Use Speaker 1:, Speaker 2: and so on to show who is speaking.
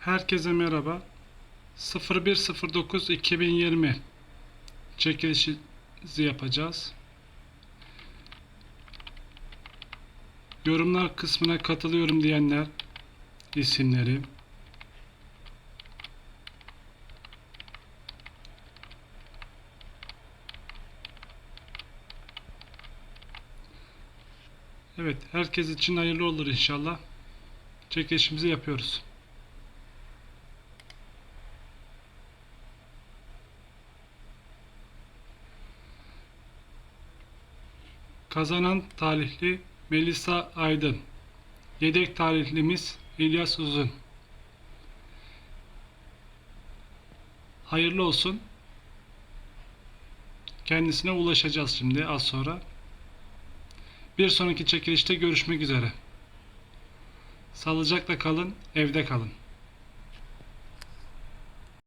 Speaker 1: Herkese merhaba. 0109-2020 çekilişimizi yapacağız. Yorumlar kısmına katılıyorum diyenler isimleri. Evet, herkes için hayırlı olur inşallah. Çekilişimizi yapıyoruz. Kazanan talihli Melisa Aydın. Yedek talihlimiz İlyas Uzun. Hayırlı olsun. Kendisine ulaşacağız şimdi az sonra. Bir sonraki çekilişte görüşmek üzere. Sağlıcakla kalın, evde kalın.